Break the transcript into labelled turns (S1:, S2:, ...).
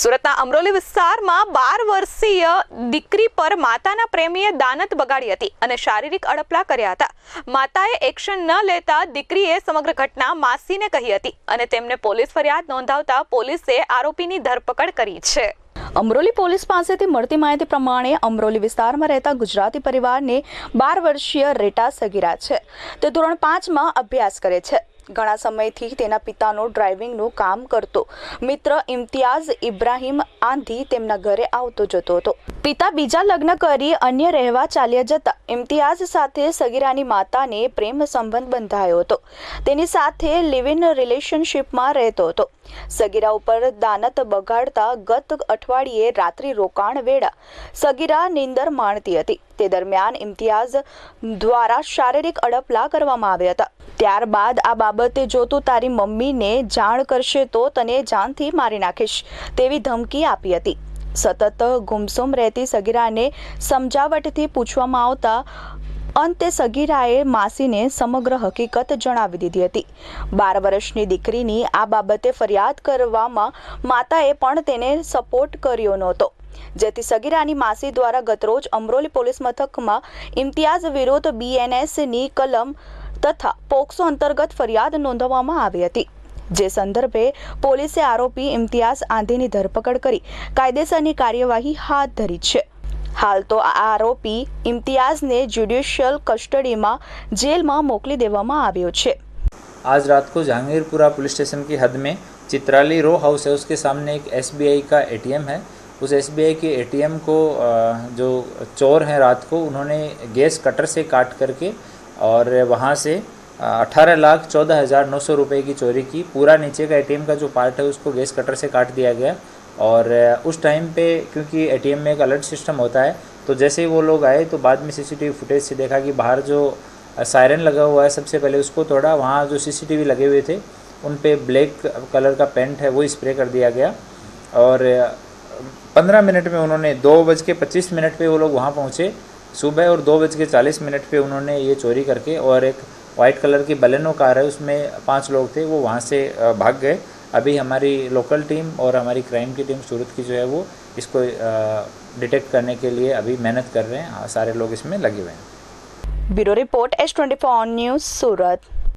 S1: સુરતના અમરોલી વિસ્તારમાં બાર વર્ષીય દીકરી પર માતાના પ્રેમીએ દાનત બગાડી હતી અને શારીરિક અડપલા કર્યા હતા. માતાએ એક્શન ન લેતા દીકરીએ સમગ્ર ઘટના માસીને કહી હતી અને તેમને પોલીસ ફરિયાદ નોંધાવતા પોલીસે આરોપીની ધરપકડ કરી છે. અમરોલી પોલીસ પાસેથી મળતી માહિતી પ્રમાણે અમરોલી વિસ્તારમાં રહેતા ગુજરાતી પરિવારને બાર વર્ષીય રેટા સગીરા છે. તે ધોરણ પાંચમાં અભ્યાસ કરે છે. ઘણા સમયથી તેના પિતાનો ડ્રાઇવિંગનું કામ કરતો. મિત્ર ઇમ્તિયાઝ ઇબ્રાહિમ આંધી તેમના ઘરે આવતો જતો હતો. પિતા બીજા લગ્ન કરી અન્ય રહેવા ચાલ્યા જતા ઇમ્તિયાઝ સાથે સગીરાની માતાને પ્રેમ સંબંધ બંધાયો હતો. તેની સાથે લિવ ઇન રિલેશનશિપમાં રહેતો હતો. સગીરા ઉપર દાનત બગાડતા ગત અઠવાડિયે રાત્રિ રોકાણ વેળા સગીરા નિંદર માણતી હતી. તે દરમિયાન ઇમ્તિયાઝ દ્વારા શારીરિક અડપલા કરવામાં આવ્યા હતા. ત્યારબાદ આ બાબતે જો તું તારી મમ્મીને જાણ કરશે તો તને જાનથી મારી નાખીશ તેવી ધમકી આપી હતી. સતત ગુમસુમ રહેતી સગીરાને સમજાવટથી પૂછવામાં આવતા અંતે સગીરાએ માસીને સમગ્ર હકીકત જણાવી દીધી હતી. બાર વર્ષની દીકરીની આ બાબતે ફરિયાદ કરવામાં માતાએ પણ તેને સપોર્ટ કર્યો નહોતો. જેથી સગીરાની માસી દ્વારા ગતરોજ અમરોલી પોલીસ મથકમાં ઇમ્તિયાઝ વિરુદ્ધ બીએનએસની કલમ તથા પોક્સો અંતર્ગત ફરિયાદ નોંધવામાં આવી હતી. જે સંદર્ભે પોલીસે આરોપી ઇમ્તિયાઝ આંધીની ધરપકડ કરી કાયદેસરની કાર્યવાહી હાથ ધરી છે હાલ તો આ આરોપી ઇમ્તિયાઝને જ્યુડિશિયલ કસ્ટડીમાં જેલમાં મોકલી દેવામાં આવ્યો છે
S2: आज रात को जहांगीरपुरा पुलिस स्टेशन की हद में चित्राली रो हाउस है उसके सामने एक एस का एटीएम है उस एस के एटीएम को अ, जो चोर हैं रात को उन्होंने गैस कटर से काट करके और वहाँ से अठारह लाख चौदह हज़ार नौ सौ रुपये की चोरी की। पूरा नीचे का एटीएम का जो पार्ट है, उसको गैस कटर से काट दिया गया। और उस टाइम पे क्योंकि एटीएम में एक अलर्ट सिस्टम होता है तो जैसे ही वो लोग आए तो बाद में सीसीटीवी फुटेज से देखा कि बाहर जो सायरन लगा हुआ है, सबसे पहले उसको तोड़ा वहाँ जो सीसीटीवी लगे हुए थे, उन पर ब्लैक कलर का पेंट है, वो स्प्रे कर दिया गया। और पंद्रह मिनट में उन्होंने, दो बज के पच्चीस मिनट पर वो लोग वहाँ पहुँचे। सुबह और दो बज के चालीस मिनट पर उन्होंने ये चोरी करके और एक वाइट कलर की बलेनो कार है, उसमें पाँच लोग थे, वो वहाँ से भाग गए। अभी हमारी लोकल टीम और हमारी क्राइम की टीम सूरत की जो है वो इसको डिटेक्ट करने के लिए अभी मेहनत कर रहे हैं सारे लोग इसमें लगे हुए हैं।
S1: Bureau report S twenty four news, Surat.